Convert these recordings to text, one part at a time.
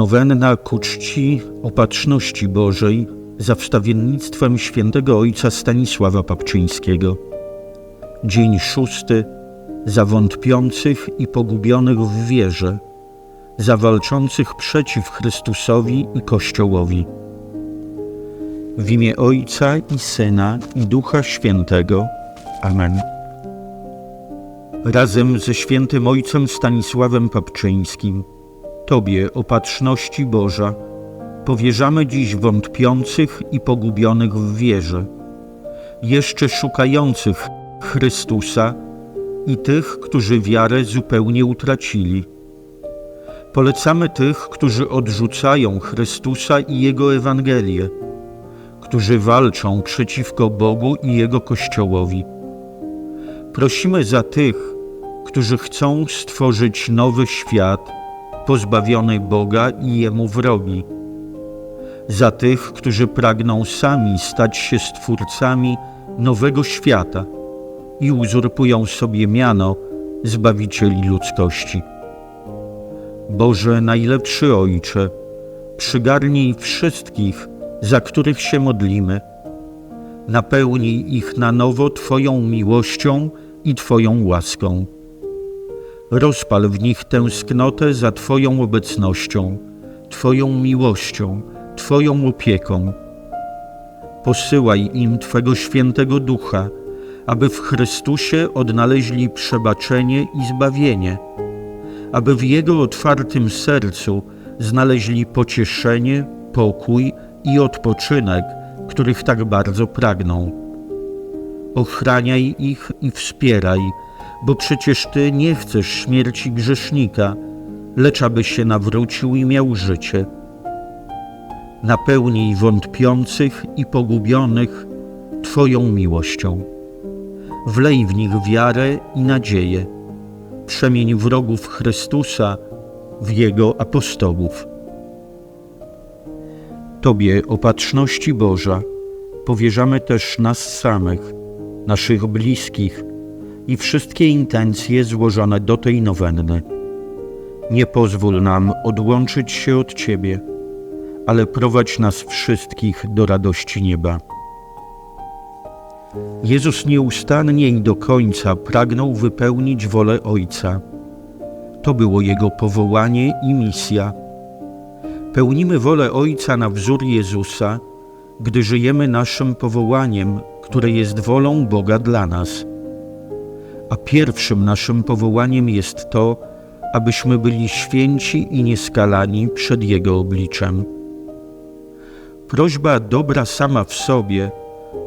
Nowenna ku czci Opatrzności Bożej za wstawiennictwem świętego ojca Stanisława Papczyńskiego. Dzień szósty za wątpiących i pogubionych w wierze, za walczących przeciw Chrystusowi i Kościołowi. W imię Ojca i Syna i Ducha Świętego. Amen. Razem ze świętym Ojcem Stanisławem Papczyńskim, Tobie, Opatrzności Boża, powierzamy dziś wątpiących i pogubionych w wierze, jeszcze szukających Chrystusa i tych, którzy wiarę zupełnie utracili. Polecamy tych, którzy odrzucają Chrystusa i Jego Ewangelię, którzy walczą przeciwko Bogu i Jego Kościołowi. Prosimy za tych, którzy chcą stworzyć nowy świat, pozbawiony Boga i Jemu wrogi. Za tych, którzy pragną sami stać się stwórcami nowego świata i uzurpują sobie miano Zbawicieli ludzkości. Boże, najlepszy Ojcze, przygarnij wszystkich, za których się modlimy. Napełnij ich na nowo Twoją miłością i Twoją łaską. Rozpal w nich tęsknotę za Twoją obecnością, Twoją miłością, Twoją opieką. Posyłaj im Twego świętego ducha, aby w Chrystusie odnaleźli przebaczenie i zbawienie, aby w Jego otwartym sercu znaleźli pocieszenie, pokój i odpoczynek, których tak bardzo pragną. Ochraniaj ich i wspieraj, bo przecież Ty nie chcesz śmierci grzesznika, lecz aby się nawrócił i miał życie. Napełnij wątpiących i pogubionych Twoją miłością. Wlej w nich wiarę i nadzieję. Przemień wrogów Chrystusa w Jego apostołów. Tobie, opatrzności Boża, powierzamy też nas samych, naszych bliskich i wszystkie intencje złożone do tej nowenny. Nie pozwól nam odłączyć się od Ciebie, ale prowadź nas wszystkich do radości nieba. Jezus nieustannie i do końca pragnął wypełnić wolę Ojca. To było Jego powołanie i misja. Pełnimy wolę Ojca na wzór Jezusa, gdy żyjemy naszym powołaniem, które jest wolą Boga dla nas. A pierwszym naszym powołaniem jest to, abyśmy byli święci i nieskalani przed Jego obliczem. Prośba dobra sama w sobie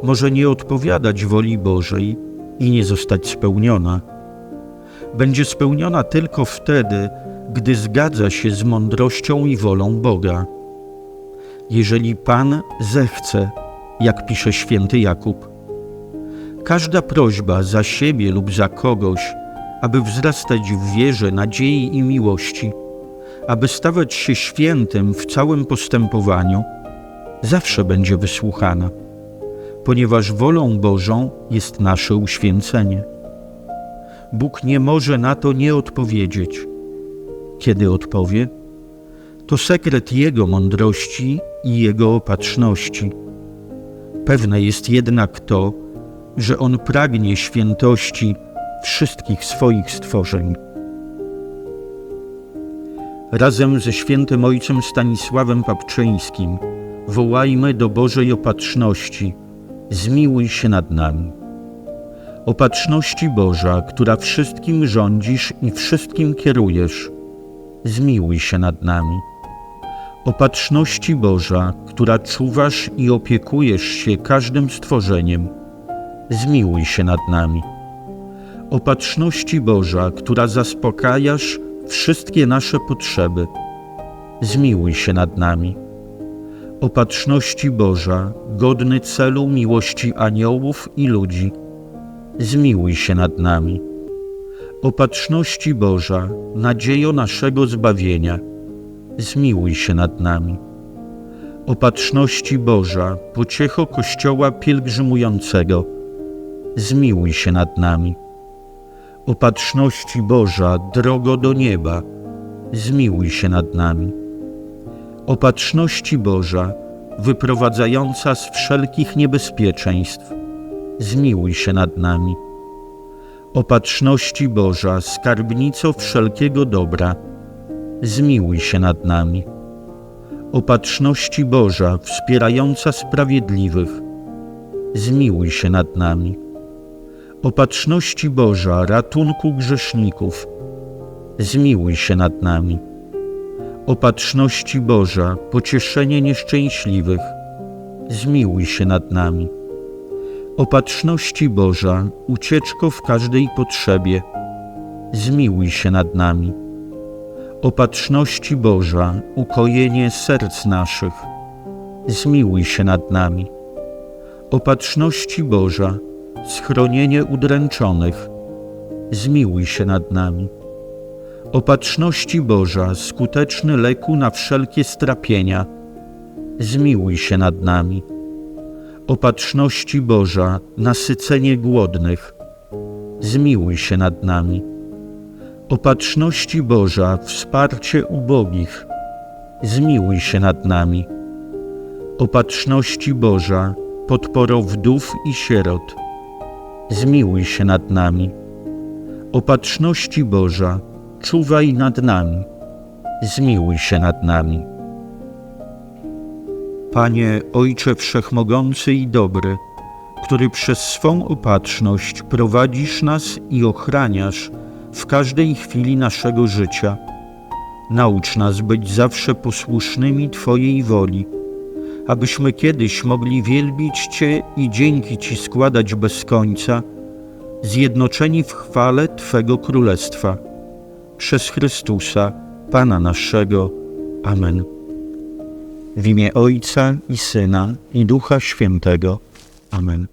może nie odpowiadać woli Bożej i nie zostać spełniona. Będzie spełniona tylko wtedy, gdy zgadza się z mądrością i wolą Boga. Jeżeli Pan zechce, jak pisze święty Jakub. Każda prośba za siebie lub za kogoś, aby wzrastać w wierze, nadziei i miłości, aby stawać się świętym w całym postępowaniu, zawsze będzie wysłuchana, ponieważ wolą Bożą jest nasze uświęcenie. Bóg nie może na to nie odpowiedzieć. Kiedy odpowie, to sekret Jego mądrości i Jego opatrzności. Pewne jest jednak to, że On pragnie świętości wszystkich swoich stworzeń. Razem ze świętym Ojcem Stanisławem Papczyńskim wołajmy do Bożej Opatrzności, zmiłuj się nad nami. Opatrzności Boża, która wszystkim rządzisz i wszystkim kierujesz, zmiłuj się nad nami. Opatrzności Boża, która czuwasz i opiekujesz się każdym stworzeniem, zmiłuj się nad nami. Opatrzności Boża, która zaspokajasz wszystkie nasze potrzeby, zmiłuj się nad nami. Opatrzności Boża, godny celu miłości aniołów i ludzi, zmiłuj się nad nami. Opatrzności Boża, nadziejo naszego zbawienia, zmiłuj się nad nami. Opatrzności Boża, pociecho Kościoła pielgrzymującego, zmiłuj się nad nami. Opatrzności Boża, drogo do nieba, zmiłuj się nad nami. Opatrzności Boża, wyprowadzająca z wszelkich niebezpieczeństw, zmiłuj się nad nami. Opatrzności Boża, skarbnico wszelkiego dobra, zmiłuj się nad nami. Opatrzności Boża, wspierająca sprawiedliwych, zmiłuj się nad nami. Opatrzności Boża, ratunku grzeszników, zmiłuj się nad nami. Opatrzności Boża, pocieszenie nieszczęśliwych, zmiłuj się nad nami. Opatrzności Boża, ucieczko w każdej potrzebie, zmiłuj się nad nami. Opatrzności Boża, ukojenie serc naszych, zmiłuj się nad nami. Opatrzności Boża, schronienie udręczonych, zmiłuj się nad nami. Opatrzności Boża, skuteczny leku na wszelkie strapienia, zmiłuj się nad nami. Opatrzności Boża, nasycenie głodnych, zmiłuj się nad nami. Opatrzności Boża, wsparcie ubogich, zmiłuj się nad nami. Opatrzności Boża, podporo wdów i sierot, zmiłuj się nad nami. Opatrzności Boża, czuwaj nad nami, zmiłuj się nad nami. Panie Ojcze Wszechmogący i Dobry, który przez swą opatrzność prowadzisz nas i ochraniasz w każdej chwili naszego życia, naucz nas być zawsze posłusznymi Twojej woli, abyśmy kiedyś mogli wielbić Cię i dzięki Ci składać bez końca, zjednoczeni w chwale Twego Królestwa. Przez Chrystusa, Pana naszego. Amen. W imię Ojca i Syna i Ducha Świętego. Amen.